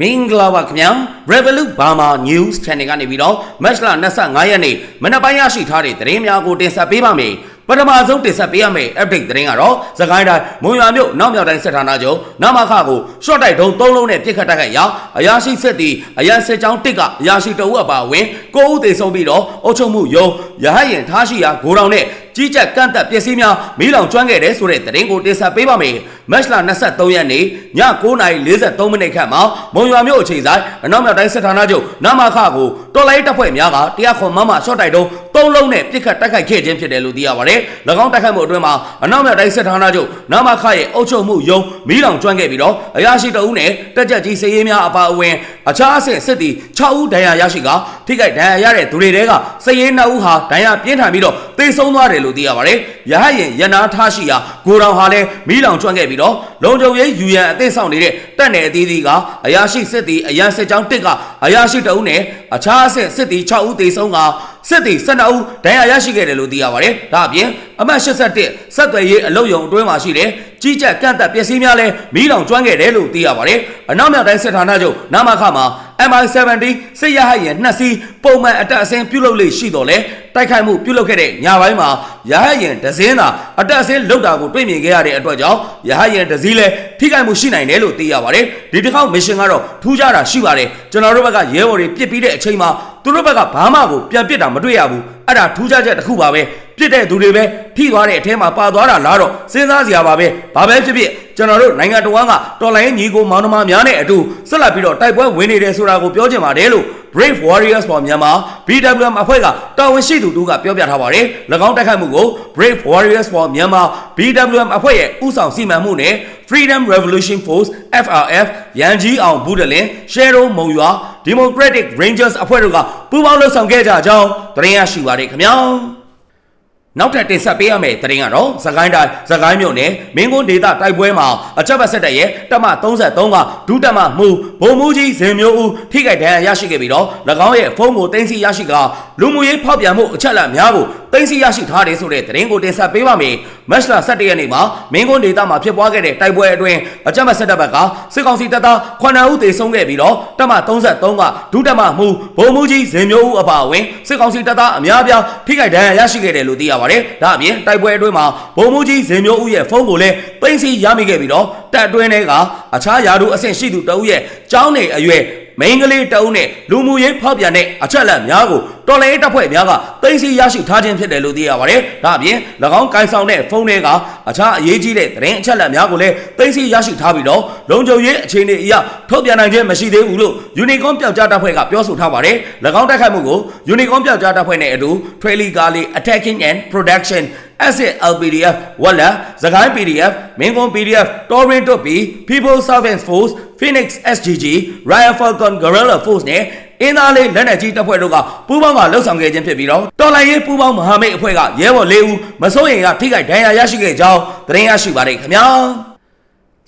မင်္ဂလာပါခင်ဗျာ Revolut Burma News Channel ကနေပြီးတော့မတ်လ25ရက်နေ့မနက်ပိုင်းရရှိထားတဲ့သတင်းများကိုတင်ဆက်ပေးပါမယ်ပထမဆုံးတင်ဆက်ပေးရမယ့် update သတင်းကတော့သခိုင်းတိုင်းမွန်ရွာမြို့နောက်မြောက်တိုင်းစစ်ဌာနချုပ်နမခကို short တိုက်တုံး၃လုံးနဲ့ပြစ်ခတ်တိုက်ခိုက်ရာအရာရှိစစ်တီအရန်စစ်ကြောင်းတစ်ကအရာရှိတအုပ်အပါအဝင်ကိုဦးသေးဆုံးပြီးတော့အုပ်ချုပ်မှုယုံရဟတ်ရင်ထားရှိရာဂိုးတောင်နဲ့ ကြီးကြပ်ကန့်သက်ပစ္စည်းများမီးလောင်ကျွမ်းခဲ့တဲ့ဆိုတဲ့သတင်းကိုတင်ဆက်ပေးပါမယ်။မတ်လ23ရက်နေ့ည9:43မိနစ်ခန့်မှာမုံရွာမြို့အချိန်ဆိုင်အနောက်မြောက်တိုင်းစစ်ဌာနချုပ်နမခကိုတော်လိုင်းတပ်ဖွဲ့များကတရားခွန်မမရှော့တိုက်တုံး သုံးလုံးနဲ့ပြစ်ခတ်တိုက်ခိုက်ခဲ့ခြင်းဖြစ်တယ်လို့သိရပါတယ်။၎င်းတိုက်ခိုက်မှုအတွင်းမှာအနောက်မြောက်တိုင်းစစ်ဌာနချုပ်နမခရဲ့အုပ်ချုပ်မှုယုံမီးလောင်ကျွမ်းခဲ့ပြီးတော့အရာရှိတအုပ်နဲ့တက်ကြကြီးစည်ရေးများအပါအဝင်အခြားအဆင့်စစ်သည်6ဦးဒဏ်ရာရရှိကထိခိုက်ဒဏ်ရာရတဲ့သူတွေတဲကစည်ရေး2ဦးဟာဒဏ်ရာပြင်းထန်ပြီးတော့သေဆုံးသွားတယ်လို့သိရပါတယ်။ရဟတ်ရင်ရနာထားရှိရာကိုတောင်ဟာလည်းမီးလောင်ကျွမ်းခဲ့ပြီးတော့လုံခြုံရေးယူရန်အသင့်ဆောင်နေတဲ့တပ်နယ်အသီးသီးကအရာရှိစစ်သည်အရန်စစ်ကြောင်းတစ်ကအရာရှိတအုပ်နဲ့အခြားအဆင့်စစ်သည်6ဦးသေဆုံးက စစ်သည်12ဦးဒဏ်ရာရရှိခဲ့တယ်လို့သိရပါတယ်။ဒါအပြင်အမှတ်81ဆက်သွယ်ရေးအလုပ်ရုံအတွင်းမှာရှိတဲ့ကြီးကြပ်ကန့်သက်ပစ္စည်းများလည်းမီးလောင်ကျွမ်းခဲ့တယ်လို့သိရပါတယ်။အနောက်မြောက်တိုင်းစစ်ဌာနချုပ်နမခမှာ MI70 စစ်ရဟတ်ရင်နှစ်စီးပုံမှန်အတက်အဆင်းပြုလုပ်လေရှိတော်လဲတိုက်ခိုက်မှုပြုလုပ်ခဲ့တဲ့ညပိုင်းမှာရဟတ်ရင်ဒဇင်းသာအတက်အဆင်းလုတ်တာကိုတွေ့မြင်ခဲ့ရတဲ့အတွက်ကြောင့်ရဟတ်ရင်ဒဇီးလဲထိခိုက်မှုရှိနိုင်တယ်လို့သိရပါတယ်ဒီတစ်ခေါက်မစ်ရှင်ကတော့ထူးခြားတာရှိပါတယ်ကျွန်တော်တို့ဘက်ကရဲဘော်တွေပြစ်ပြီးတဲ့အချိန်မှာ သူတို့ဘက်ကဘာမှကိုပြန်ပစ်တာမတွေ့ရဘူးအဲ့ဒါထူးခြားချက်တစ်ခုပါပဲ ပြစ်တဲ့သူတွေပဲထိသွားတဲ့အထဲမှာပါသွားတာလားတော့စဉ်းစားစရာပါပဲဘာပဲဖြစ်ဖြစ်ကျွန်တော်တို့နိုင်ငံတော်ကတော်လိုင်းညီကိုမောင်နှမများနဲ့အတူဆက်လက်ပြီးတော့တိုက်ပွဲဝင်နေတယ်ဆိုတာကိုပြောချင်ပါတယ်လို့ Brave Warriors for Myanmar BWM အဖွဲ့ကတာဝန်ရှိသူတို့ကပြောပြထားပါတယ်၎င်းတိုက်ခိုက်မှုကို Brave Warriors for Myanmar BWM အဖွဲ့ရဲ့ဥဆောင်စီမံမှုနဲ့ Freedom Revolution Force FRF ရန်ကြီးအောင်ဘူးတလင် Shadow မုံရွာ Democratic Rangers အဖွဲ့တို့ကပူးပေါင်းလှုပ်ဆောင်ခဲ့ကြကြောင်းသတင်းရရှိပါတယ်ခင်ဗျာ နောက်ထပ်တင်ဆက်ပေးရမယ့်သတင်းကတော့သခိုင်းတိုင်းသခိုင်းမြို့နယ်မင်းကွန်းဒေသတိုက်ပွဲမှာအချက်ပတ်ဆက်တဲ့ရဲ့တမ33ကဒုတက်မမှုဘုံမူကြီးဇင်မျိုးဦးထိခိုက်ဒဏ်ရာရရှိခဲ့ပြီးတော့၎င်းရဲ့ဖုန်းကိုတင်စီရရှိကလူမှုရေးဖောက်ပြန်မှုအချက်အလက်များကိုတင်စီရရှိထားတယ်ဆိုတဲ့သတင်းကိုတင်ဆက်ပေးပါမယ်။မတ်လ17ရက်နေ့မှာမင်းကွန်းဒေသမှာဖြစ်ပွားခဲ့တဲ့တိုက်ပွဲအတွင်းအချက်ပတ်ဆက်တဲ့ဘက်ကစစ်ကောင်စီတပ်သား9ဦးသေဆုံးခဲ့ပြီးတော့တမ33ကဒုတက်မမှုဘုံမူကြီးဇင်မျိုးဦးအပါအဝင်စစ်ကောင်စီတပ်သားအများအပြားထိခိုက်ဒဏ်ရာရရှိခဲ့တယ်လို့သိရပါတယ်။ဒါအပြင်တိုက်ပွဲအတွင်းမှာဘုံမူကြီးဇင်မျိုးဦးရဲ့ဖုန်းကိုလည်းသိမ်းဆည်းရမိခဲ့ပြီးတော့တပ်အတွင်းတွေကအခြားယာတို့အဆင့်ရှိသူတအုပ်ရဲ့ကြောင်းနေအရွယ် မိန်းကလေးတအုပ်နဲ့လူမှုရေးဖောက်ပြန်တဲ့အချက်အလက်များကိုတော်လှန်ရေးတပ်ဖွဲ့များကသိမ်းဆည်းရရှိထားခြင်းဖြစ်တယ်လို့သိရပါတယ်။ဒါအပြင်၎င်းကိုင်ဆောင်တဲ့ဖုန်းတွေကအခြားအရေးကြီးတဲ့သတင်းအချက်အလက်များကိုလည်းသိမ်းဆည်းရရှိထားပြီးတော့လုံခြုံရေးအခြေအနေအရထုတ်ပြန်နိုင်ခြင်းမရှိသေးဘူးလို့ Unicorn ပြောက်ကြားတပ်ဖွဲ့ကပြောဆိုထားပါတယ်။၎င်းတိုက်ခိုက်မှုကို Unicorn ပြောက်ကြားတပ်ဖွဲ့နဲ့အတူ Traily Kali Attacking and Production Asset LPDF ဝက်လာဇကိုင်း PDF မင်းကွန် PDF Torrent တို့ပြီး People Service Force Phoenix SGG Royal Falcon Guerrilla Force နဲ့အင်းသားလေးလက်နက်ကြီးတပ်ဖွဲ့တို့ကပူးပေါင်းကလှုပ်ဆောင်ခဲ့ခြင်းဖြစ်ပြီးတော့တော်လိုင်းရေးပူးပေါင်းမဟာမိတ်အဖွဲ့ကရဲဘော်၄ဦးမစိုးရင်ကထိခိုက်ဒဏ်ရာရရှိခဲ့ကြောင်းသတင်းရရှိပါတယ်ခင်ဗျာ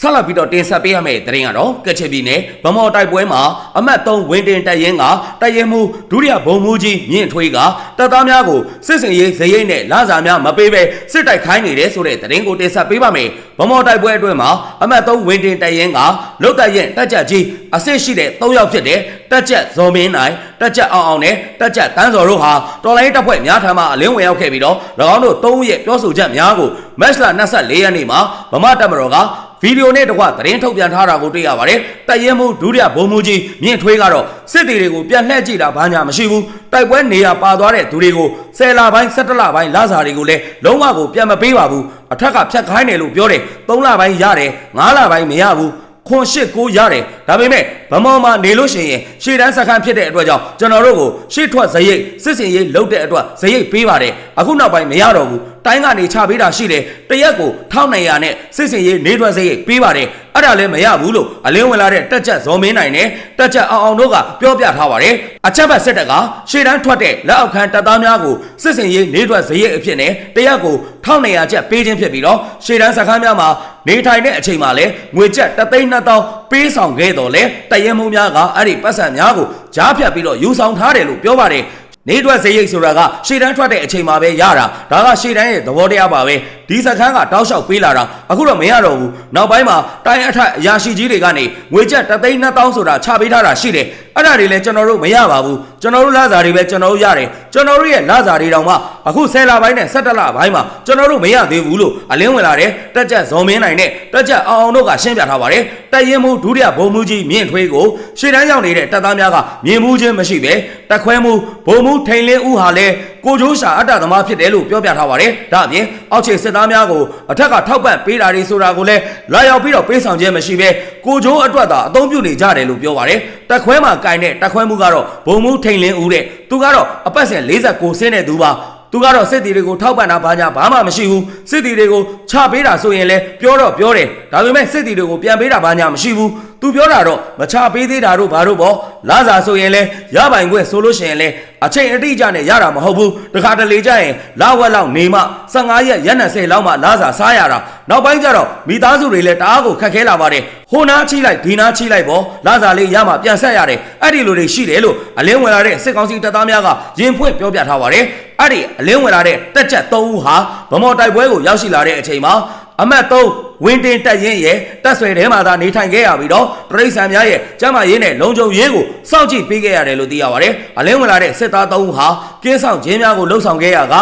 ဆက်လက်ပြီးတော့တင်ဆက်ပေးရမယ့်သတင်းကတော့ကချင်ပြည်နယ်ဗမော်တိုက်ပွဲမှာအမတ်3ဝင်းတင်တပ်ရင်းကတပ်ရင်းမှုဒုတိယဘုံမူကြီးမြင့်ထွေးကတပ်သားများကိုစစ်စင်ရေးဇရိတ်နဲ့လစာများမပေးဘဲစစ်တိုက်ခိုင်းနေတယ်ဆိုတဲ့သတင်းကိုတင်ဆက်ပေးပါမယ်ဗမော်တိုက်ပွဲအတွင်းမှာအမတ်3ဝင်းတင်တပ်ရင်းကလုတ်တပ်ရင်တပ်ကြကြီးအစ်စ်ရှိတဲ့3ယောက်ဖြစ်တဲ့တက်ကြက်ဇော်မင်းနိုင်တက်ကြက်အောင်အောင်နဲ့တက်ကြက်တန်းစော်တို့ဟာတော်လိုင်းတပ်ဖွဲ့များထံမှအလင်းဝင်ရောက်ခဲ့ပြီးတော့၎င်းတို့၃ဦးရဲ့ပြောဆိုချက်များကိုမက်စလာ24ရက်နေ့မှာဗမာတပ်မတော်က ဗီဒီယိုနဲ့တကွသတင်းထုတ်ပြန်ထားတာကိုတွေ့ရပါတယ်။တပ်ရင်မှုဒုတိယဘုံမူကြီးမြင့်ထွေးကတော့စစ်တီတွေကိုပြန်လှည့်ကြည့်တာဘာညာမရှိဘူး။တိုက်ပွဲနေရာပါသွားတဲ့သူတွေကို10လပိုင်း17လပိုင်းလစာတွေကိုလည်းလုံးဝကိုပြန်မပေးပါဘူး။အထက်ကဖြတ်ခိုင်းတယ်လို့ပြောတယ်။3လပိုင်းရတယ်9လပိုင်းမရဘူး။ခွန်ရှစ်ကိုရတယ် ဒါပေမဲ့ဗမော်မှာနေလို့ရှိရင်ရှေ့တန်းစခန်းဖြစ်တဲ့အတွက်ကြောင့်ကျွန်တော်တို့ကိုရှေ့ထွက်ဇရိတ်စစ်စင်ရေးလုပ်တဲ့အတွက်ဇရိတ်ပေးပါတယ်အခုနောက်ပိုင်းမရတော့ဘူးတိုင်းကနေချပေးတာရှိတယ်တရက်ကို1900နဲ့စစ်စင်ရေးနေထွက်ဇရိတ်ပေးပါတယ်အဲ့ဒါလည်းမရဘူးလို့အလင်းဝင်လာတဲ့တက်ချက်ဇော်မင်းနိုင်နဲ့တက်ချက်အောင်အောင်တို့ကပြောပြထားပါတယ်အချက်ဘက်စစ်တပ်ကရှေ့တန်းထွက်တဲ့လက်အောက်ခံတပ်သားများကိုစစ်စင်ရေးနေထွက်ဇရိတ်အဖြစ်နဲ့တရက်ကို1900ကျပ်ပေးခြင်းဖြစ်ပြီးတော့ရှေ့တန်းစခန်းများမှာနေထိုင်တဲ့အချိန်မှာလည်းငွေကျပ်3သိန်း2000 ပေးဆောင်ခဲ့တော်လဲတရဲမှုများကအဲ့ဒီပတ်စံများကိုကြားဖြတ်ပြီးတော့ယူဆောင်ထားတယ်လို့ပြောပါတယ်နေထွက်စရိတ်ဆိုတာကရှေ့တန်းထွက်တဲ့အချိန်မှာပဲရတာဒါကရှေ့တန်းရဲ့သဘောတရားပါပဲဒီစခန်းကတောက်လျှောက်ပေးလာတာအခုတော့မရတော့ဘူးနောက်ပိုင်းမှာတိုင်းအထက်အရာရှိကြီးတွေကနေငွေကျပ်တသိန်း2000ဆိုတာချပေးထားတာရှိတယ်အဲ့ဒါတွေလည်းကျွန်တော်တို့မရပါဘူးကျွန်တော်တို့လစာတွေပဲကျွန်တော်တို့ရတယ်ကျွန်တော်တို့ရဲ့လစာတွေတောင်မှအခု10လပိုင်းနဲ့17လပိုင်းမှာကျွန်တော်တို့မရသေးဘူးလို့အလင်းဝင်လာတယ်တက်ကြက်ဇော်မင်းနိုင်နဲ့တက်ကြက်အောင်အောင်တို့ကရှင်းပြထားပါတယ်တက်ရင်မှုဒုတိယဘုံမူကြီးမြင့်ထွေးကိုရှေ့တန်းရောက်နေတဲ့တပ်သားများကမြင်မှုချင်းမရှိပဲတက်ခွဲမှုဘုံမူထိန်လင်းဦးဟာလည်း ကိုကျိုးရှာအတ္တသမားဖြစ်တယ်လို့ပြောပြထားပါတယ်ဒါအပြင်အောက်ခြေစစ်သားများကိုအထက်ကထောက်ပံ့ပေးတာတွေဆိုတာကိုလည်းလာရောက်ပြီးတော့ပေးဆောင်ခြင်းမရှိပဲကိုကျိုးအတွက်သာအသုံးပြုနေကြတယ်လို့ပြောပါတယ်တက်ခွဲမှာကင်တဲ့တက်ခွဲမှုကတော့ဘုံမူထိန်လင်းဦးတဲ့သူကတော့အပတ်စဉ်49ဆင်းတဲ့သူပါသူကတော့စစ်တီတွေကိုထောက်ပံ့တာဘာညာဘာမှမရှိဘူးစစ်တီတွေကိုချပေးတာဆိုရင်လည်းပြောတော့ပြောတယ်ဒါပေမဲ့စစ်တီတွေကိုပြန်ပေးတာဘာညာမရှိဘူး သူပြောတာတော့မချပေးသေးတာတို့ဘာတို့ပေါ့လာစာဆိုရင်လည်းရပိုင်ခွင့်ဆိုလို့ရှိရင်လည်းအချိန်အတိအကျနဲ့ရတာမဟုတ်ဘူးတခါတလေကျရင်လာဝက်လောက်နေမှ15ရက်ရက်20လောက်မှလာစာစားရတာနောက်ပိုင်းကျတော့မိသားစုတွေလည်းတအားကိုခက်ခဲလာပါတယ်ဟိုနားချိလိုက်ဒီနားချိလိုက်ပေါ့လာစာလေးရမှပြန်ဆက်ရတယ်အဲ့ဒီလိုတွေရှိတယ်လို့အလင်းဝင်လာတဲ့စစ်ကောင်စီတပ်သားများကရင်ဖွင့်ပြောပြထားပါတယ်အဲ့ဒီအလင်းဝင်လာတဲ့တက်ချက်3ဦးဟာဗမော်တိုက်ပွဲကိုရောက်ရှိလာတဲ့အချိန်မှာအမတ်3 ဝင်းတင်တက်ရင်ရဲ့တက်ဆွဲထဲမှာသာနေထိုင်ခဲ့ရပြီးတော့တရိษံများရဲ့ကျမ်းမာရေးနဲ့လုံခြုံရေးကိုစောင့်ကြည့်ပေးခဲ့ရတယ်လို့သိရပါတယ်။အလင်းဝင်လာတဲ့စစ်သား3ဦးဟာကင်းဆောင်ခြင်းများကိုလှုပ်ဆောင်ခဲ့ရက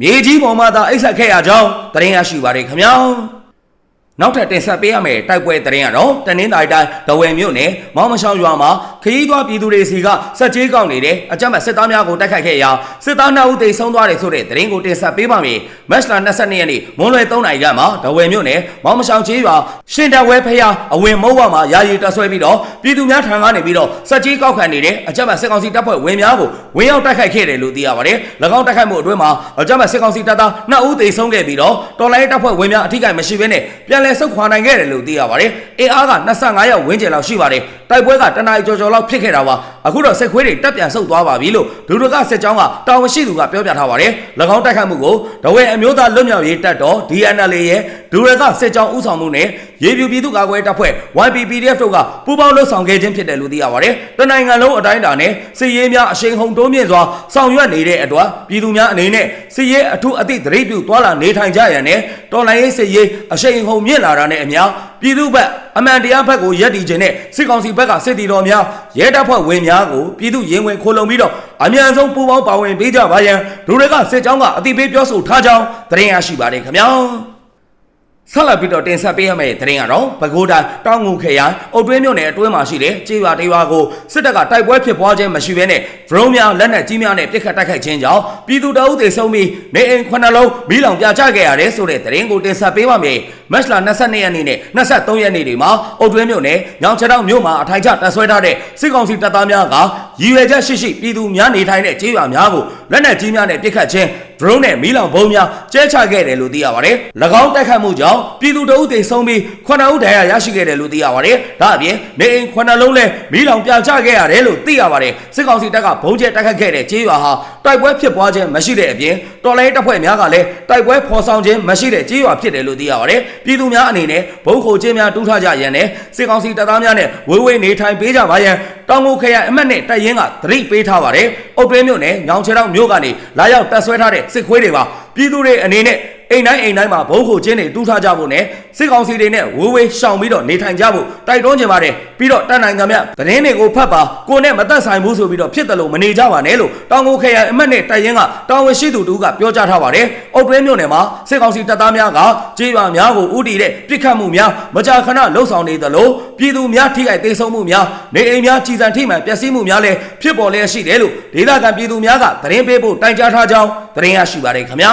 မြေကြီးပေါ်မှာသာအိတ်ဆက်ခဲ့ရကြောင်းသတင်းရရှိပါတယ်ခင်ဗျာ။ နောက်ထပ်တင်ဆက်ပေးရမယ့်တိုက်ပွဲသတင်းကတော့တနင်္သာရီတိုင်းဒဝယ်မြို့နယ်မောင်မရှောင်းရွာမှာခရီးသွားပြည်သူတွေစီကစက်ကြီးကောက်နေတဲ့အကြမ်းဖက်စစ်သားများကိုတိုက်ခိုက်ခဲ့ရာစစ်သား2ဦးသေဆုံးသွားတယ်ဆိုတဲ့သတင်းကိုတင်ဆက်ပေးပါမယ်။မတ်လ22ရက်နေ့မွန်းလွယ်3နာရီခန့်မှာဒဝယ်မြို့နယ်မောင်မရှောင်းကျေးရွာရှင်တဝဲဖျားအဝင်မုံဝမှာယာယီတပ်ဆွဲပြီးတော့ပြည်သူများထံကနေပြီးတော့စက်ကြီးကောက်ခံနေတဲ့အကြမ်းဖက်စစ်ကောင်စီတပ်ဖွဲ့ဝင်များကိုဝင်ရောက်တိုက်ခိုက်ခဲ့တယ်လို့သိရပါတယ်။၎င်းတိုက်ခိုက်မှုအတွင်းမှာအကြမ်းဖက်စစ်ကောင်စီတပ်သား2ဦးသေဆုံးခဲ့ပြီးတော့တော်လိုင်းတပ်ဖွဲ့ဝင်များအထိကိမရှိဘဲနဲ့ပြန်လည်ဆုတ်ခွာနိုင်ခဲ့တယ်လို့သိရပါတယ်။အင်အားက25ရောက်ဝန်းကျင်လောက်ရှိပါတယ်။ တိုက်ပွဲကတနအီကျော်ကျော်လောက်ဖြစ်ခဲ့တာပါ။အခုတော့စစ်ခွေးတွေတက်ပြန်ဆုတ်သွားပါပြီလို့ဒုဒကစစ်ကြောင်းကတာဝန်ရှိသူကပြောပြထားပါတယ်။၎င်းတိုက်ခိုက်မှုကိုဒဝဲအမျိုးသားလွတ်မြောက်ရေးတပ်တော် DNL ရဲ့ဒုရကစစ်ကြောင်းဦးဆောင်မှုနဲ့ရေပြူပြည်သူ့ကာကွယ်တပ်ဖွဲ့ YPPDF တို့ကပူးပေါင်းလှုပ်ဆောင်ခဲ့ခြင်းဖြစ်တယ်လို့သိရပါတယ်။တနိုင်ငံလုံးအတိုင်းအတာနဲ့စစ်ရေးများအရှိန်ဟုန်တိုးမြင့်စွာဆောင်ရွက်နေတဲ့အတွက်ပြည်သူများအနေနဲ့စစ်ရေးအထူးအသည့်သတိပြုသွားလာနေထိုင်ကြရန်နဲ့တော်လှန်ရေးစစ်ရေးအရှိန်ဟုန်မြင့်လာတာနဲ့အမျှ ပြည်သူ့ဘက်အမှန်တရားဘက်ကိုရက်တည်ခြင်းနဲ့စစ်ကောင်စီဘက်ကစစ်တီတော်များရဲတပ်ဖွဲ့ဝင်များကိုပြည်သူရင်ဝင်ခိုးလုံပြီးတော့အမြန်ဆုံးပူးပေါင်းပါဝင်ပေးကြပါရန်ဒုရကစစ်ကြောင်းကအတိပေးပြောဆိုထားကြောင်းသတင်းရရှိပါတယ်ခင်ဗျာ ဆက်လက်ပြီးတော့တင်ဆက်ပေးရမယ့်သတင်းကတော့ပဲခူးတိုင်းတောင်ငူခရိုင်အုတ်တွင်းမြို့နယ်အတွင်းမှာရှိတဲ့ကြေးရွာတေးရွာကိုစစ်တပ်ကတိုက်ပွဲဖြစ်ပွားခြင်းမရှိဘဲနဲ့ဒရုန်းများလက်နက်ကြီးများနဲ့ပစ်ခတ်တိုက်ခိုက်ခြင်းကြောင့်ပြည်သူတအုပ်တွေဆုံးပြီးနေအိမ်ခုနှစ်လုံးမိလောင်ပြချခဲ့ရတယ်ဆိုတဲ့သတင်းကိုတင်ဆက်ပေးပါမယ်။မတ်လ22ရက်နေ့နဲ့23ရက်နေ့တွေမှာအုတ်တွင်းမြို့နယ်ညောင်ချတောင်မြို့မှာအထိုင်ချတပ်ဆွဲထားတဲ့စစ်ကောင်စီတပ်သားများကရည်ရွယ်ချက်ရှိရှိပြည်သူများနေထိုင်တဲ့ကြေးရွာများကိုလက်နက်ကြီးများနဲ့ပစ်ခတ်ခြင်း ဒရုန်းနဲ့မီးလောင်ဘုံများကျဲချခဲ့တယ်လို့သိရပါတယ်။၎င်းတိုက်ခတ်မှုကြောင့်ပြည်သူတအုပ်တွေဆုံးပြီးခုနှစ်ဦးဒဏ်ရာရရှိခဲ့တယ်လို့သိရပါတယ်။ဒါအပြင်နေအိမ်ခုနှစ်လုံးလည်းမီးလောင်ပြချခဲ့ရတယ်လို့သိရပါတယ်။စစ်ကောင်စီတပ်ကဘုံကျဲတိုက်ခတ်ခဲ့တဲ့ကြေးရွာဟာတိုက်ပွဲဖြစ်ပွားခြင်းမရှိတဲ့အပြင်တော်လိုင်းတပ်ဖွဲ့များကလည်းတိုက်ပွဲဖော်ဆောင်ခြင်းမရှိတဲ့ကြေးရွာဖြစ်တယ်လို့သိရပါတယ်။ပြည်သူများအနေနဲ့ဘုံခိုခြင်းများတူးထားကြရန်နဲ့စစ်ကောင်စီတပ်သားများနဲ့ဝေးဝေးနေထိုင်ပေးကြပါရန်တောင်ငူခရိုင်အမတ်နဲ့တပ်ရင်းကသတိပေးထားပါတယ်။အုတ်တွင်းမြို့နယ်ညောင်ချေတောင်မြို့ကနေလာရောက်တပ်ဆွဲထားတဲ့စစ်ခွေးတွေပါပြည်သူတွေအနေနဲ့ အိမ်တိုင်းအိမ်တိုင်းမှာဘုံခိုခြင်းတွေတူးထားကြဖို့နဲ့စစ်ကောင်စီတွေနဲ့ဝေးဝေးရှောင်ပြီးတော့နေထိုင်ကြဖို့တိုက်တွန်းကြပါတယ်ပြီးတော့တန်နိုင်ငံမြသတင်းတွေကိုဖတ်ပါကိုနဲ့မသက်ဆိုင်ဘူးဆိုပြီးတော့ဖြစ်တယ်လို့မနေကြပါနဲ့လို့တောင်ကိုခရိုင်အမတ်နဲ့တိုက်ရင်ကတာဝန်ရှိသူတူကပြောကြားထားပါတယ်အုတ်တွင်းမြို့နယ်မှာစစ်ကောင်စီတပ်သားများကကြေးရွာများကိုဥတီတဲ့ပြစ်ခတ်မှုများမကြာခဏလှုပ်ဆောင်နေသလိုပြည်သူများထိခိုက်ဒေဆုံးမှုများနေအိမ်များကြီးစံထိမှန်ပျက်စီးမှုများလည်းဖြစ်ပေါ်လျက်ရှိတယ်လို့ဒေသခံပြည်သူများကသတင်းပေးဖို့တိုင်ကြားထားကြောင်းသတင်းရရှိပါတယ်ခင်ဗျာ